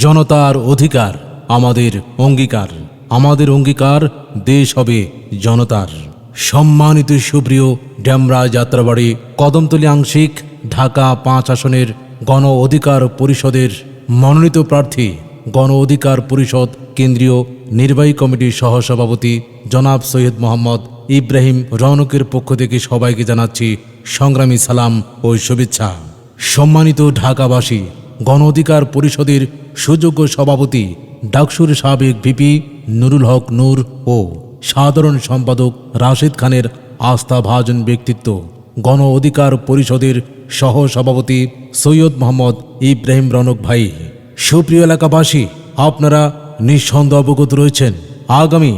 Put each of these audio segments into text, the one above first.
জনতার অধিকার আমাদের অঙ্গীকার। আমাদের অঙ্গীকার দেশ হবে জনতার। সম্মানিত সুপ্রিয় ড্যামরা যাত্রাবাড়ি কদমতলী আংশিক ঢাকা পাঁচ আসনের গণ অধিকার পরিষদের মনোনীত প্রার্থী, গণ অধিকার পরিষদ কেন্দ্রীয় নির্বাহী কমিটির সহসভাপতি জনাব সৈয়দ মোহাম্মদ ইব্রাহিম রৌনকের পক্ষ থেকে সবাইকে জানাচ্ছি সংগ্রামী সালাম ও শুভেচ্ছা। সম্মানিত ঢাকাবাসী গণ অধিকার পরিষদের সুযোগ্য সভাপতি ডাকসুর সাবেক ভিপি নুরুল হক নূর ও সাধারণ সম্পাদক রাশেদ খানের আস্থাভাজন ব্যক্তিত্ব। গণ অধিকার পরিষদের সহ সভাপতি সৈয়দ মোহাম্মদ ইব্রাহিম রনক ভাই। সুপ্রিয় এলাকাবাসী, আপনারা নিঃসন্দেহ অবগত রয়েছেন, আগামী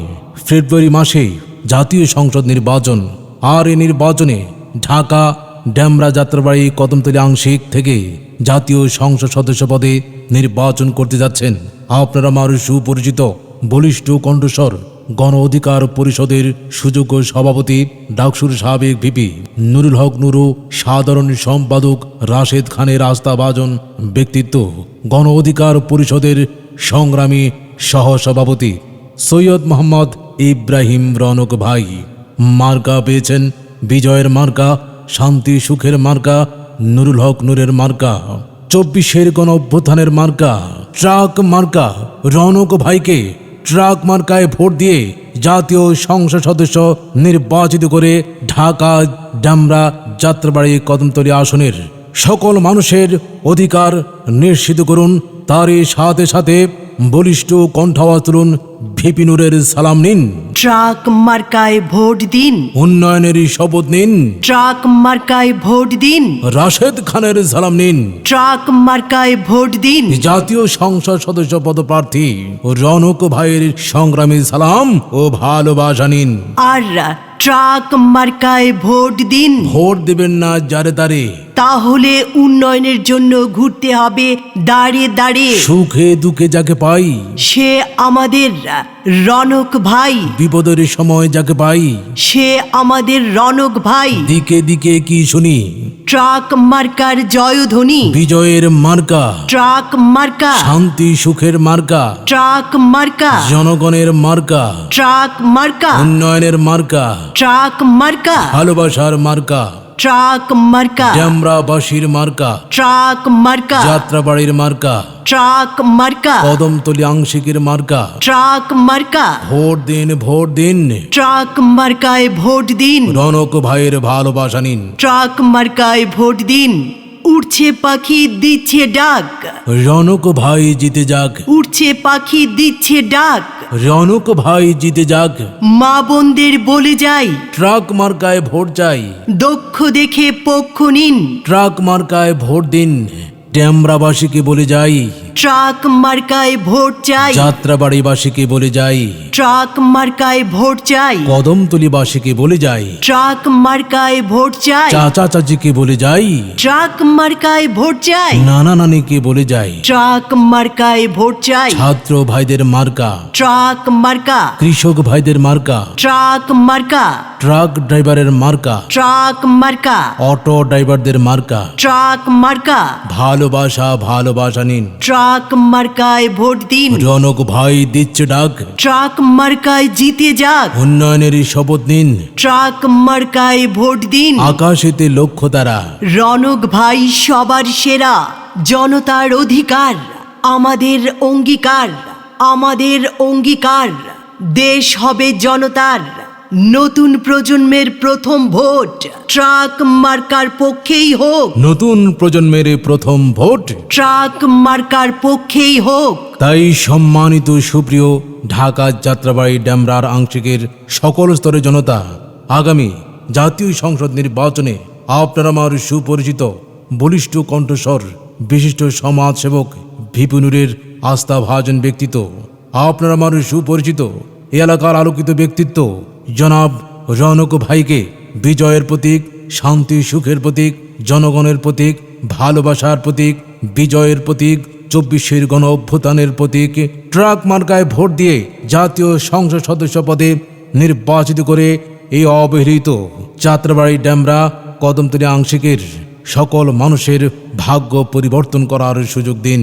ফেব্রুয়ারি মাসে জাতীয় সংসদ নির্বাচন। আর এই নির্বাচনে ঢাকা ড্যামরা যাত্রাবাড়ি কদমতলী আংশিক থেকে জাতীয় সংসদ সদস্য পদে নির্বাচন করতে যাচ্ছেন। আপনারা আমার সুপরিচিত বলিষ্ঠ কণ্ঠস্বর, গণ অধিকার পরিষদের সুযোগ্য সভাপতি, ডাকসুর সাবেক ভিপি নুরুল হক নুরু, সাধারণ সম্পাদক রাশেদ খানের আস্থাভাজন ব্যক্তিত্ব, গণ অধিকার পরিষদের সংগ্রামী সহসভাপতি সৈয়দ মোহাম্মদ ইব্রাহিম রনক ভাই। মার্কা পেয়েছেন বিজয়ের মার্কা শান্তি সুখের মার্কা, নুরুল হক নূরের মার্কা, চব্বিশের গণ অভ্যুত্থানের মার্কা, ট্রাক মার্কা, রনক ভাইকে ট্রাক মার্কায় ভোট দিয়ে জাতীয় সংসদ সদস্য নির্বাচিত করে ঢাকা ডামরা যাত্রাবাড়ি কদমতলী আসনের সকল মানুষের অধিকার নিশ্চিত করুন। তারই সাথে সাথে বলিষ্ঠ কণ্ঠাওয়াজ তুলুন ভিপিনুরের সালাম নিন। ট্রাক মার্কায় ভোট দিন। উন্নয়নের শপথ নিন। ট্রাক মার্কায় ভোট দিন। রাশেদ খানের সালাম নিন। ট্রাক মার্কায় ভোট দিন। জাতীয় সংসদ সদস্য পদপ্রার্থী রনক ভাইয়ের সংগ্রামী সালাম ও ভালোবাসা নিন। আর ট্রাক মার্কায় ভোট দিন। ভোট দেবেন না যারে তারে। তাহলে উন্নয়নের জন্য ঘুরতে হবে দাঁড়িয়ে দাঁড়িয়ে। সুখে দুঃখে যাকে পাই। সে আমাদের রনক ভাই। বিপদের সময় যাকে পাই। সে আমাদের রনক ভাই। দিকে দিকে কি শুনি? ট্রাক মার্কার জয়ধ্বনি। বিজয়ের মার্কা। ট্রাক মার্কা। শান্তি সুখের মার্কা। ট্রাক মার্কা। জনগণের মার্কা। ট্রাক মার্কা। উন্নয়নের মার্কা। ট্রাক মার্কা। ভালোবাসার মার্কা। ট্রাক মার্কা। ড্যামরাবাসীর মার্কা। ট্রাক মার্কা। যাত্রাবাড়ির মার্কা। ট্রাক মার্কা। কদমতলি আংশিকের মার্কা। ট্রাক মার্কা। ভোট দিন ভোট দিন। ট্রাক মার্কায় ভোট দিন। রনক ভাইয়ের ভালোবাসা নিন। ট্রাক মার্কায় ভোট দিন। উড়ছে পাখি দিচ্ছে ডাক। রনক ভাই জিতে যাক। উড়ছে পাখি দিচ্ছে ডাক। রনক ভাই জিতে যাক। মা বোনদের বলে যাই। ট্রাক মার্কায় ভোট যাই দক্ষ দেখে পক্ষ নিন। ট্রাক মার্কায় ভোট দিন। ট্যামরাবাসীকে বলে যাই। ট্রাক মার্কায় ভোট চাই। যাত্রাবাড়িবাসীকে বলে যাই। ট্রাক মার্কায় ভোট চাই। কদমতলিবাসীকে বলে যাই। ট্রাক মার্কায় ভোট চাই। চাচা চাচিকে বলে যাই। ট্রাক মার্কায় ভোট চাই। নানা নানিকে বলে যাই। ট্রাক মার্কায় ভোট চাই। ছাত্র ভাইদের মার্কা। ট্রাক মার্কা। কৃষক ভাইদের মার্কা। ট্রাক মার্কা। ট্রাক ড্রাইভারের মার্কা। ট্রাক মার্কা। অটো ড্রাইভারদের মার্কা। ট্রাক মার্কা। ভালোবাসা ভালোবাসা নিন। ট্রাক মার্কায় ভোট দিন। রনক ভাই দিচ্ছে ডাক। ট্রাক মার্কায় জিতে যাক। উন্নয়নের শপথ নিন। ট্রাক মার্কায় ভোট দিন। আকাশেতে লক্ষ্য তারা। রনক ভাই সবার সেরা। জনতার অধিকার আমাদের অঙ্গীকার। আমাদের অঙ্গীকার। দেশ হবে জনতার। নতুন প্রজন্মের প্রথম ভোট। ট্রাক মার্কার পক্ষেই হোক। নতুন প্রজন্মের প্রথম ভোট। ট্রাক মার্কার পক্ষেই হোক। তাই সম্মানিত সুপ্রিয় ঢাকা যাত্রাবাড়ি ড্যামরার আংশিকের সকল স্তরের জনতা আগামী জাতীয় সংসদ নির্বাচনে আপনার আমার সুপরিচিত বলিষ্ঠ কণ্ঠস্বর বিশিষ্ট সমাজসেবক ভিপুনুরের আস্থাভাজন ব্যক্তিত্ব আপনার আমার সুপরিচিত এলাকার আলোকিত ব্যক্তিত্ব জনাব রনক ভাইকে বিজয়ের প্রতীক, শান্তি সুখের প্রতীক, জনগণের প্রতীক, ভালোবাসার প্রতীক, বিজয়ের প্রতীক, চব্বিশের গণ অভ্যুত্থানের প্রতীক, ট্রাক মার্কায় ভোট দিয়ে জাতীয় সংসদ সদস্য পদে নির্বাচিত করে এই অবহেলিত যাত্রাবাড়ি ড্যামরা কদমতলী আংশিকের সকল মানুষের ভাগ্য পরিবর্তন করার সুযোগ দিন।